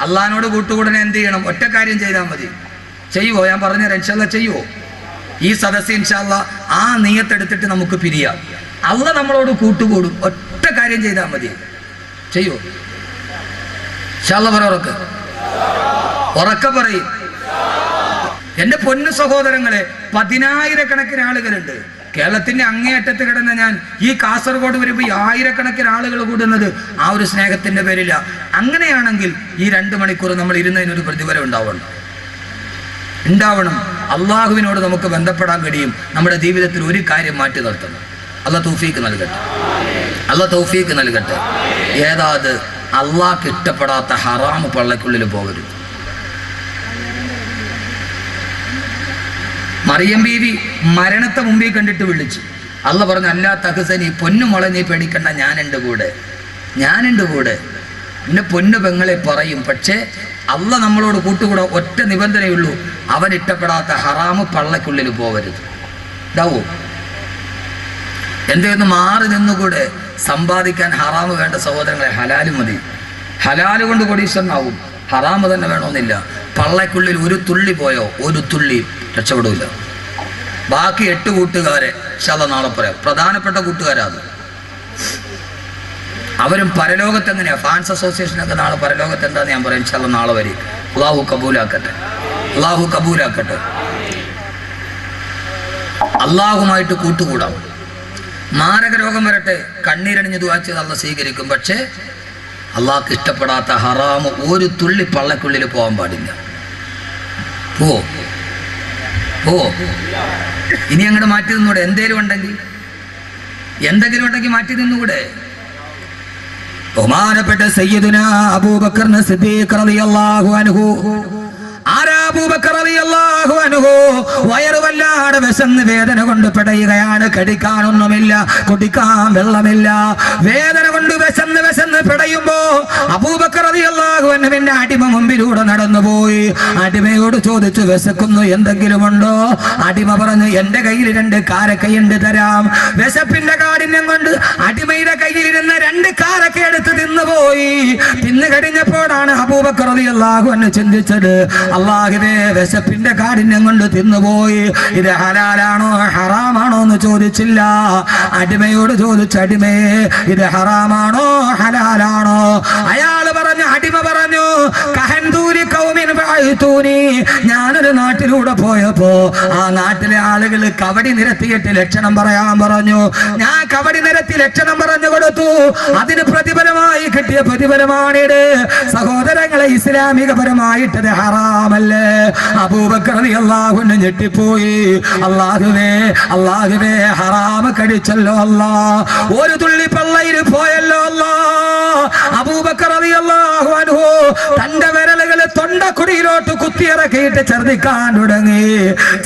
അള്ളഹാനോട് കൂട്ടുകൂടനെ എന്ത് ചെയ്യണം? ഒറ്റ കാര്യം ചെയ്താൽ മതി. ചെയ്യുവോ? ഞാൻ പറഞ്ഞു ഇൻഷാല്ല ചെയ്യുവോ? ഈ സദസ് ഇൻഷാല്ല ആ നീയത്തെടുത്തിട്ട് നമുക്ക് പിരിയാം. അള്ള നമ്മളോട് കൂട്ടുകൂടും. ഒറ്റ കാര്യം ചെയ്താൽ മതി. ചെയ്യുവോ ഇൻഷാല്ല പറ ഉറക്ക. ഉറക്ക പറയും. എന്റെ പൊന്നു സഹോദരങ്ങളെ പതിനായിരക്കണക്കിന് ആളുകളുണ്ട്. കേരളത്തിന്റെ അങ്ങേയറ്റത്ത് കിടന്ന ഞാൻ ഈ കാസർഗോഡ് വരുമ്പോൾ ആയിരക്കണക്കിന് ആളുകൾ കൂടുന്നത് ആ ഒരു സ്നേഹത്തിന്റെ പേരില്ല അങ്ങനെയാണെങ്കിൽ ഈ രണ്ട് മണിക്കൂർ നമ്മൾ ഇരുന്നതിനൊരു പ്രതിഫലം ഉണ്ടാവണം. ഉണ്ടാവണം. അള്ളാഹുവിനോട് നമുക്ക് ബന്ധപ്പെടാൻ കഴിയും. നമ്മുടെ ജീവിതത്തിൽ ഒരു കാര്യം മാറ്റി നിർത്തണം. അല്ല തൗഫീക്ക് നൽകട്ടെ. അല്ല തൗഫീക്ക് നൽകട്ടെ. ഏതാത് അള്ളാഹ്ക്ക് ഇഷ്ടപ്പെടാത്ത ഹറാമ് പള്ളക്കുള്ളിൽ പോകരുത്. മറിയം ബീവി മരണത്തെ മുമ്പിൽ കണ്ടിട്ട് വിളിച്ചു. അല്ല പറഞ്ഞു അല്ലാ തഹസനി പൊന്നു മുള നീ പേടിക്കണ്ട ഞാനുണ്ട് കൂടെ. ഞാനുണ്ട് കൂടെ. പിന്നെ പൊന്നു പെങ്ങളെ പറയും. പക്ഷേ അല്ല നമ്മളോട് കൂട്ടുകൂടെ ഒറ്റ നിബന്ധനയുള്ളൂ അവൻ ഇഷ്ടപ്പെടാത്ത ഹറാമ് പള്ളക്കുള്ളിൽ പോകരുത് ഇതാവോ. എന്തെന്ന് മാറി നിന്നുകൂടെ സമ്പാദിക്കാൻ ഹറാമ് വേണ്ട സഹോദരങ്ങളെ ഹലാൽ മതി. ഹലാൽ കൊണ്ട് കൊടീശ്വരനാവും. ഹറാമ് തന്നെ വേണമെന്നില്ല. പള്ളക്കുള്ളിൽ ഒരു തുള്ളി പോയോ ഒരു തുള്ളി രക്ഷപ്പെടില്ല ബാക്കി എട്ട് കൂട്ടുകാരെ ശത നാളെ പറയാം. പ്രധാനപ്പെട്ട കൂട്ടുകാരാത് അവരും പരലോകത്ത് എങ്ങനെയാ? ഫാൻസ് അസോസിയേഷൻ അസോസിയേഷനൊക്കെ നാളെ പരലോകത്ത് എന്താന്ന് ഞാൻ പറയാം. ശത നാളെ വരെ. അള്ളാഹു കബൂലാക്കട്ടെ. അള്ളാഹു കബൂലാക്കട്ടെ. അള്ളാഹുമായിട്ട് കൂട്ടുകൂടാം. മാരക രോഗം വരട്ടെ. കണ്ണീരണിഞ്ഞ് ദുവാച്ചത് അള്ള സ്വീകരിക്കും. പക്ഷേ അള്ളാഹ്ക്ക് ഇഷ്ടപ്പെടാത്ത ഹറാമ് ഒരു തുള്ളി പള്ളക്കുള്ളിൽ പോകാൻ പാടില്ല. പോ. പോ. ഇനി അങ്ങോട്ട് മാറ്റി നിന്നൂടെ എന്തേലും ഉണ്ടെങ്കിൽ എന്തെങ്കിലും ഉണ്ടെങ്കിൽ മാറ്റി നിന്നുകൂടെ ബഹുമാനപ്പെട്ട സയ്യിദുന അബൂബക്കറിന് സിദ്ദീഖ് റളിയല്ലാഹു അൻഹു ആരാ അബൂബക്കർ റളിയല്ലാഹു അൻഹു വയറ് വല്ലാതെ വിശന്ന് വേദന കൊണ്ട് പിടയുകയാണ്. കടിക്കാനൊന്നുമില്ല കുടിക്കാൻ വെള്ളമില്ല. വേദന കൊണ്ട് വിശന്ന് വിശന്ന് പിടയുമ്പോ അൻഹുവിന്റെ അടിമ മുമ്പിലൂടെ നടന്നുപോയി. അടിമയോട് ചോദിച്ചു വിശക്കുന്നു എന്തെങ്കിലും ഉണ്ടോ അടിമ പറഞ്ഞു എന്റെ കയ്യിൽ രണ്ട് കാരക്കയുണ്ട് തരാം. വിശപ്പിന്റെ കാഠിന്യം കൊണ്ട് അടിമയുടെ കയ്യിലിരുന്ന രണ്ട് കാരക്ക എടുത്ത് തിന്നുപോയി. തിന്നു കഴിഞ്ഞപ്പോഴാണ് അബൂബക്കർ റളിയല്ലാഹു ചിന്തിച്ചത് ചിന്തിച്ചത് അള്ളാഹുവേ വിശപ്പിന്റെ കാഠിന്യം കൊണ്ട് തിന്നുപോയി. ഇത് ഹലാലാണോ ഹറാമാണോ എന്ന് ചോദിച്ചില്ല. അടിമയോട് ചോദിച്ച അടിമയെ ഇത് ഹറാമാണോ ഹലാലാണോ? അയാൾ പറഞ്ഞു അടിമ പറഞ്ഞു കഹന്തൂരി കൗമിൻ. ഞാനൊരു നാട്ടിലൂടെ പോയപ്പോ ആ നാട്ടിലെ ആളുകൾ കവടി നിരത്തിയിട്ട് ലക്ഷണം പറയാൻ പറഞ്ഞു. ഞാൻ കവടി നിരത്തി ലക്ഷണം പറഞ്ഞു കൊടുത്തു. അതിന് പ്രതിഫലമായി കിട്ടിയ പ്രതിഫലമാണിത്. സഹോദരങ്ങളെ ഇസ്ലാമികപരമായിട്ടത് ഹറാമല്ലേ? അബൂബക്കർ അള്ളാഹുന്ന് ഞെട്ടിപ്പോയി. അള്ളാഹുവേ അള്ളാഹുവേ ഹറാമ കടിച്ചല്ലോ അല്ലാ. ഒരു തുള്ളി പള്ളയിൽ പോയല്ലോ അല്ലാ. അബൂബക്കർ റളിയല്ലാഹു അൻഹു തന്റെ വിരലുകൾ തൊണ്ടക്കുടിയിലോട്ട് കുത്തിയിറക്കിയിട്ട് ഛർദിക്കാൻ തുടങ്ങി.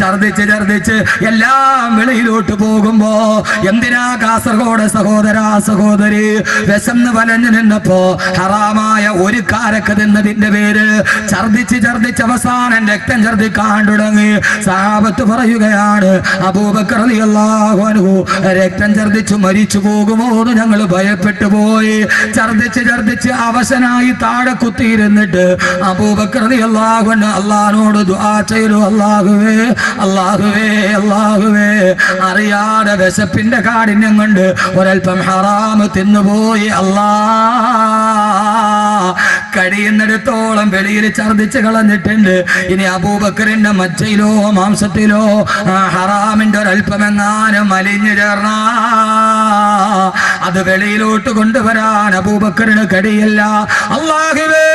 ഛർദിച്ച് ഛർദിച്ച് എല്ലാം വെളിയിലോട്ട് പോകുമ്പോ എന്തിനാ കാസർഗോഡ് സഹോദരാ സഹോദരി വിശന്ന് വലഞ്ഞു നിന്നപ്പോ ഹറാമായ ഒരു കാരക്ക് തിന്നതിന്റെ പേര് ഛർദിച്ച് ഛർദിച്ച് അവസാനം രക്തം ഛർദിക്കാൻ തുടങ്ങി. സാപത്ത് പറയുകയാണ് അബൂബക്കർ റളിയല്ലാഹു അൻഹു രക്തം ഛർദിച്ചു മരിച്ചു പോകുമോ എന്ന് ഞങ്ങൾ ഭയപ്പെട്ടു പോയി. ഛർദിച്ച് ഛർദിച്ച് അവശനായി താഴെ കുത്തിയിരുന്നിട്ട് അബൂബക്രതി അള്ളാഹുണ്ട് അള്ളഹാനോട് ചെയ്തു. അള്ളാഹുവേ അള്ളാഹുവേ അള്ളാഹുവേ. അറിയാതെ വിശപ്പിന്റെ കാഠിന്യം കൊണ്ട് ഒരൽപ്പം ഹറാമ് തിന്നുപോയി. അല്ലാ കഴിയുന്നിടത്തോളം വെളിയിൽ ഛർദിച്ച് കളഞ്ഞിട്ടുണ്ട്. ഇനി അബൂബക്കറിന്റെ മച്ചയിലോ മാംസത്തിലോ ഹറാമിന്റെ ഒരൽപ്പമെങ്ങാനും അലിഞ്ഞു ചേർന്ന. അത് വെളിയിലോട്ട് കൊണ്ടുവരാൻ അബൂബക്കറിന് കഴിയില്ല അള്ളാഹുവേ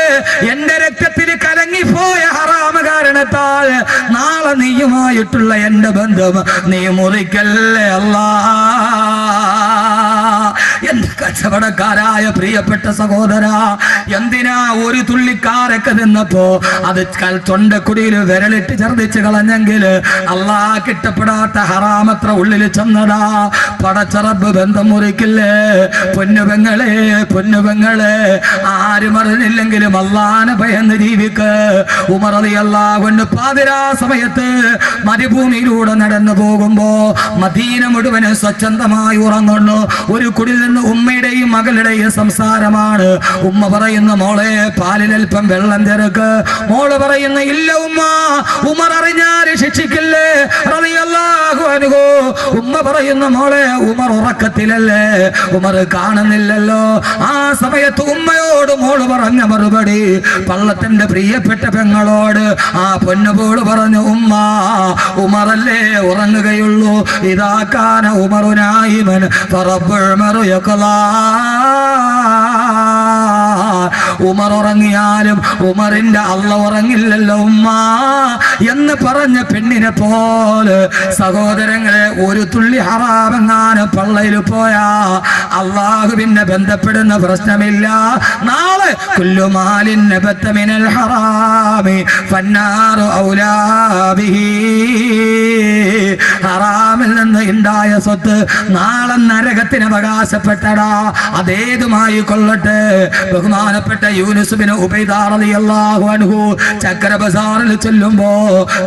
എന്റെ രക്തത്തിൽ കലങ്ങിപ്പോയ ഹറാമ കാരണത്താൽ നാളെ നീയുമായിട്ടുള്ള എന്റെ ബന്ധം നീ മുറിക്കല്ലേ അല്ലാ. എന്റെ കച്ചവടക്കാരായ പ്രിയപ്പെട്ട സഹോദര? എന്തിനാ ഒരു തുള്ളിക്കാരൊക്കെ നിന്നപ്പോ അത് തൊണ്ടക്കുടിയിൽ വിരലിട്ട് ഛർദിച്ച് കളഞ്ഞെങ്കിൽ അള്ളാ കിട്ടപ്പെടാത്ത ഹറാമത്ര ഉള്ളിൽ ചെന്നടാ. പടച്ചറബ് ബന്ധം മുറിക്കില്ലേ? പൊന്നുപെങ്ങളെ പൊന്നുപെങ്ങളെ ആരും അറിഞ്ഞില്ലെങ്കിലും അള്ളാന ഭയന്ന് ജീവിക്ക്. ഉമറതി അള്ളാഹുവിന് പാതിരാ സമയത്ത് മരുഭൂമിയിലൂടെ നടന്നു പോകുമ്പോ മദീന മുഴുവൻ സ്വച്ഛന്തമായി ഉറങ്ങുന്നു. ഒരു കുടിൽ നിന്ന് ഉമ്മയുടെയും മകളുടെയും സംസാരമാണ്. ഉമ്മ പറയുന്ന മോളെ പാലിലൽപ്പം വെള്ളം തിരക്ക് മോൾ പറയുന്ന ഇല്ല ഉമ്മ ഉമർ അറിഞ്ഞാൽ ശിക്ഷിക്കില്ലേ? ഉമ്മ പറയുന്ന മോളെ ഉമർ ഉറക്കത്തിലല്ലേ? ഉമർ കാണുന്നില്ലല്ലോ. ആ സമയത്ത് ഉമ്മയോട് മോൾ പറഞ്ഞ മറുപടി പള്ളത്തിന്റെ പ്രിയപ്പെട്ട പെങ്ങളോട്. ആ പൊന്നുപോട് പറഞ്ഞു ഉമ്മ ഉമറല്ലേ ഉറങ്ങുകയുള്ളൂ. ഇതാക്കാന ഉമറുനായിമൻ പറബ്ബുൾ কলা ഉമർ ഉറങ്ങിയാലും ഉമറിന്റെ അള്ള ഉറങ്ങില്ലല്ലോ ഉമ്മ എന്ന് പറഞ്ഞ പെണ്ണിനെ പോലെ സഹോദരങ്ങളെ ഒരു തുള്ളി ഹറാമെങ്ങാനും പള്ളയിൽ പോയാ അള്ളാഹു പിന്നെ ബന്ധപ്പെടുന്ന പ്രശ്നമില്ല. നാളെ കുല്ലുമാലിന് ബത്തമിനൽ ഹറാമി ഔലാബിഹി. ഹറാമിൽ നിന്ന് ഉണ്ടായ സ്വത്ത് നാളെ നരകത്തിന് അവകാശപ്പെട്ടടാ. അതേതുമായി കൊള്ളട്ടെ. ബഹുമാനപ്പെട്ട യൂനുസുബിന് ഉബൈദാറിയാഹു ചക്കര ബസാറിൽ ചെല്ലുമ്പോ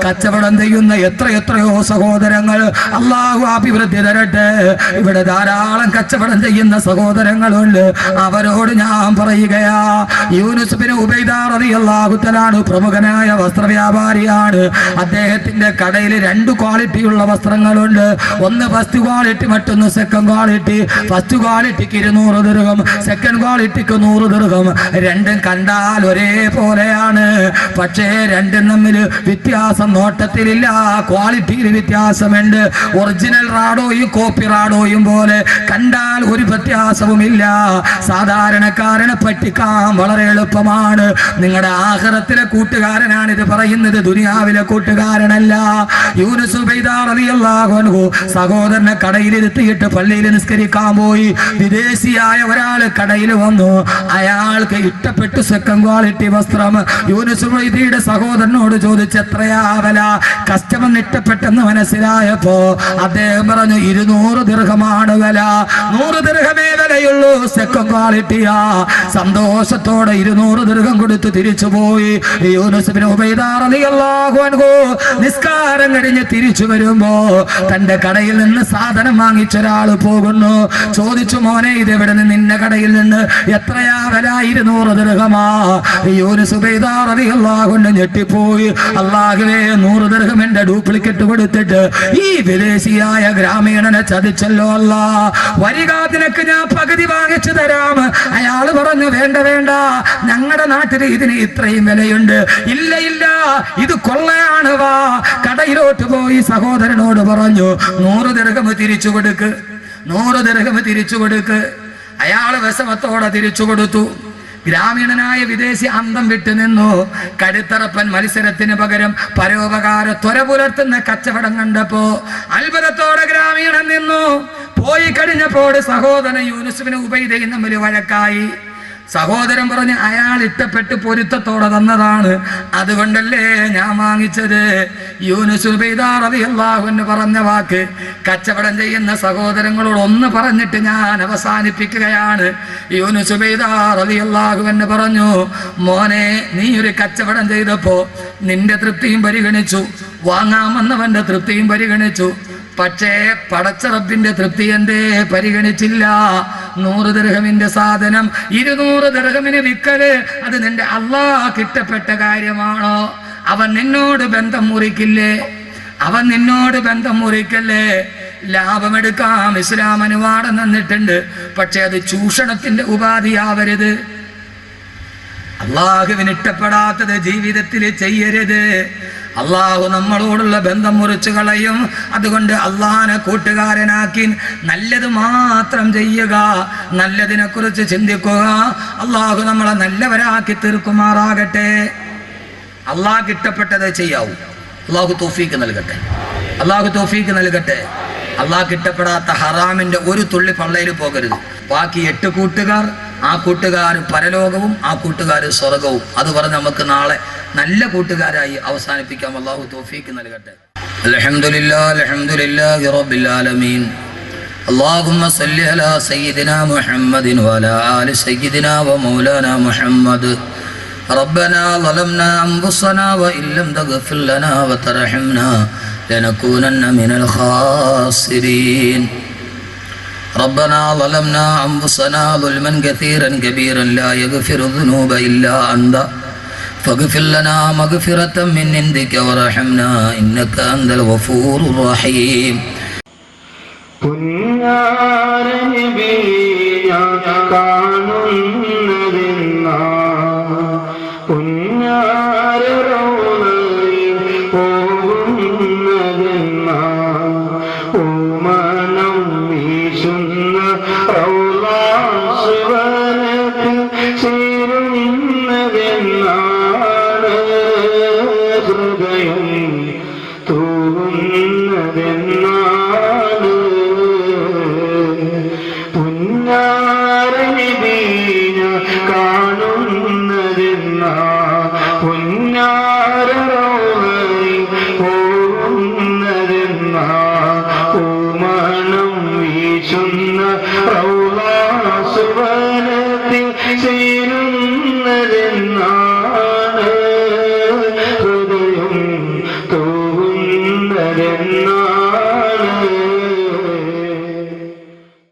കച്ചവടം ചെയ്യുന്ന എത്ര എത്രയോ സഹോദരങ്ങൾ അള്ളാഹു അഭിവൃദ്ധി തരട്ടെ. ഇവിടെ ധാരാളം കച്ചവടം ചെയ്യുന്ന സഹോദരങ്ങളുണ്ട്. അവരോട് ഞാൻ പറയുകയാ യൂനുസുബിന് ഉബൈദാറിയാഹുത്തലാണ് പ്രമുഖനായ വസ്ത്രവ്യാപാരിയാണ്. അദ്ദേഹത്തിന്റെ കടയിൽ രണ്ട് ക്വാളിറ്റിയുള്ള വസ്ത്രങ്ങളുണ്ട്. ഒന്ന് ഫസ്റ്റ് ക്വാളിറ്റി മറ്റൊന്ന് സെക്കൻഡ് ക്വാളിറ്റി ഫസ്റ്റ് ക്വാളിറ്റിക്ക് ഇരുന്നൂറ് ദീർഘം സെക്കൻഡ് ക്വാളിറ്റിക്ക് നൂറ് ദീർഘം രണ്ടും കണ്ടാൽ ഒരേ പോലെയാണ് പക്ഷേ രണ്ടും തമ്മിൽ വ്യത്യാസം നോട്ടത്തിലില്ല. ക്വാളിറ്റിയിൽ വ്യത്യാസമുണ്ട്. ഒറിജിനൽ റാഡോയും കോപ്പി റാഡോയും പോലെ കണ്ടാൽ ഒരു വ്യത്യാസവുമില്ല. സാധാരണക്കാരനെ പറ്റിക്കാൻ വളരെ എളുപ്പമാണ്. നിങ്ങളുടെ ആഹാരത്തിലെ കൂട്ടുകാരനാണ് ഇത് പറയുന്നത്. ദുനിയാവിലെ കൂട്ടുകാരനല്ല. യൂനുസ് സഹോദരനെ കടയിലിരുത്തിയിട്ട് പള്ളിയിൽ നിസ്കരിക്കാൻ പോയി. വിദേശിയായ ഒരാൾ കടയിൽ വന്നു. അയാൾക്ക് ഇഷ്ടപ്പെട്ട് സെക്കൻഡ് ക്വാളിറ്റി വസ്ത്രം. യൂനുസ് ഉബൈദയുടെ സഹോദരനോട് ചോദിച്ച് എത്രയാവല കസ്റ്റമർ ഇഷ്ടപ്പെട്ടെന്ന് മനസ്സിലായപ്പോ അദ്ദേഹം പറഞ്ഞു ഇരുന്നൂറ് ദീർഘമാണ് വില. നൂറ് ദീർഘമേ വിലയുള്ളൂ. സെക്കൻഡ് ക്വാളിറ്റിയാ സന്തോഷത്തോടെ ഇരുന്നൂറ് ദീർഘം കൊടുത്ത് തിരിച്ചു പോയി. യൂനുസ് ഉബൈദാർ റളിയല്ലാഹു അൻഹു നിസ്കാരം കഴിഞ്ഞ് തിരിച്ചു വരുമ്പോ തന്റെ കടയിൽ നിന്ന് സാധനം വാങ്ങിച്ച ഒരാൾ പോകുന്നു. ചോദിച്ചു മോനെ ഇത് എവിടെ നിന്ന് നിന്റെ കടയിൽ നിന്ന് എത്രയാ വില? ഇരുന്നൂറ് കൊണ്ട് ഞെട്ടിപ്പോയി. അള്ളാഹുവേ നൂറ് ദർഹം എന്റെ ഡ്യൂപ്ലിക്കറ്റ് കൊടുത്തിട്ട് ഈ വിദേശിയായ ഗ്രാമീണനെ ചതിച്ചല്ലോ അല്ല. വരിക ഞാൻ പകുതി വാങ്ങിച്ചു തരാം. അയാൾ പറഞ്ഞു വേണ്ട വേണ്ട. ഞങ്ങളുടെ നാട്ടിൽ ഇതിന് ഇത്രയും വിലയുണ്ട്. ഇല്ല ഇല്ല. ഇത് കൊള്ളയാണ് വാ. കടയിലോട്ട് പോയി സഹോദരനോട് പറഞ്ഞു നൂറ് ദർഹം തിരിച്ചു കൊടുക്ക്. നൂറ് ദർഹം തിരിച്ചു കൊടുക്ക്. അയാൾ വിഷമത്തോടെ തിരിച്ചു കൊടുത്തു. ഗ്രാമീണനായ വിദേശി അന്തം വിട്ടുനിന്നു കരുത്തറപ്പൻ മത്സരത്തിന് പകരം പരോപകാര ത്വര പുലർത്തുന്ന കച്ചവടം കണ്ടപ്പോ അത്ഭുതത്തോടെ ഗ്രാമീണൻ നിന്നു. പോയി കഴിഞ്ഞപ്പോൾ സഹോദരൻ യൂനുസുവിന് ഉപൈതയും തമ്മിൽ വഴക്കായി. സഹോദരൻ പറഞ്ഞ് അയാൾ ഇട്ടപ്പെട്ട് പൊരുത്തത്തോടെ തന്നതാണ്. അതുകൊണ്ടല്ലേ ഞാൻ വാങ്ങിച്ചത്? യൂനുസുബൈദാറിയാഹുന്ന് പറഞ്ഞ വാക്ക് കച്ചവടം ചെയ്യുന്ന സഹോദരങ്ങളോട് ഒന്ന് പറഞ്ഞിട്ട് ഞാൻ അവസാനിപ്പിക്കുകയാണ്. യൂനുസുബൈദാറിയാഹു എന്ന് പറഞ്ഞു മോനെ നീ ഒരു കച്ചവടം ചെയ്തപ്പോ നിന്റെ തൃപ്തിയും പരിഗണിച്ചു. വാങ്ങാമെന്നവന്റെ തൃപ്തിയും പരിഗണിച്ചു. പക്ഷേ പടച്ചറപ്പിന്റെ തൃപ്തി എന്തേ? പരിഗണിച്ചില്ല. നൂറ് ദർഹമിന്റെ സാധനം ഇരുന്നൂറ് ദർഹമിന് വിക്കൽ അത് നിന്റെ അള്ളാഹ് കിട്ടപ്പെട്ട കാര്യമാണോ? അവൻ നിന്നോട് ബന്ധം മുറിക്കില്ലേ? അവൻ നിന്നോട് ബന്ധം മുറിക്കല്ലേ? ലാഭമെടുക്കാം ഇസ്ലാം അനുവാദം തന്നിട്ടുണ്ട്. പക്ഷെ അത് ചൂഷണത്തിന്റെ ഉപാധിയാവരുത്. അള്ളാഹുവിന് ഇഷ്ടപ്പെടാത്തത് ജീവിതത്തിൽ ചെയ്യരുത്. അള്ളാഹു നമ്മളോടുള്ള ബന്ധം മുറിച്ചു കളയും. അതുകൊണ്ട് അള്ളാഹനെ കൂട്ടുകാരനാക്കി നല്ലത് മാത്രം ചെയ്യുക. നല്ലതിനെ കുറിച്ച് ചിന്തിക്കുക. അള്ളാഹു നമ്മളെ നല്ലവരാക്കി തീർക്കുമാറാകട്ടെ. അള്ളാഹ് ഇഷ്ടപ്പെട്ടത് ചെയ്യാവൂ. അള്ളാഹു തോഫീക്ക് നൽകട്ടെ. അള്ളാഹു തോഫീക്ക് നൽകട്ടെ. അള്ളാഹ് ഇഷ്ടപ്പെടാത്ത ഹറാമിന്റെ ഒരു തുള്ളി പള്ളയിൽ പോകരുത്. ബാക്കി എട്ട് കൂട്ടുകാർ ആ കൂട്ടുകാർ പരലോകവും ആ കൂട്ടുകാർ സ്വർഗവും അത് പറഞ്ഞ് നമുക്ക് നാളെ നല്ല കൂട്ടുകാരായി അവസാനിപ്പിക്കാം അള്ളാഹു തോഫീക്ക് നൽകട്ടെ അൽഹംദുലില്ലാ അൽഹംദുലില്ലാഹി റബ്ബിൽ ആലമീൻ اللهم صل على سيدنا محمد وعلى آل سيدنا ومولانا محمد ربنا ظلمنا أنفسنا وإن لم تغفر لنا وترحمنا لنكونن من الخاسرين ربنا ظلمنا أنفسنا ظلما كثيرا كبيرا لا يغفر الذنوب إلا أنت فاغفر لنا مغفرة من عندك وارحمنا إنك أنت الغفور الرحيم قل يا يا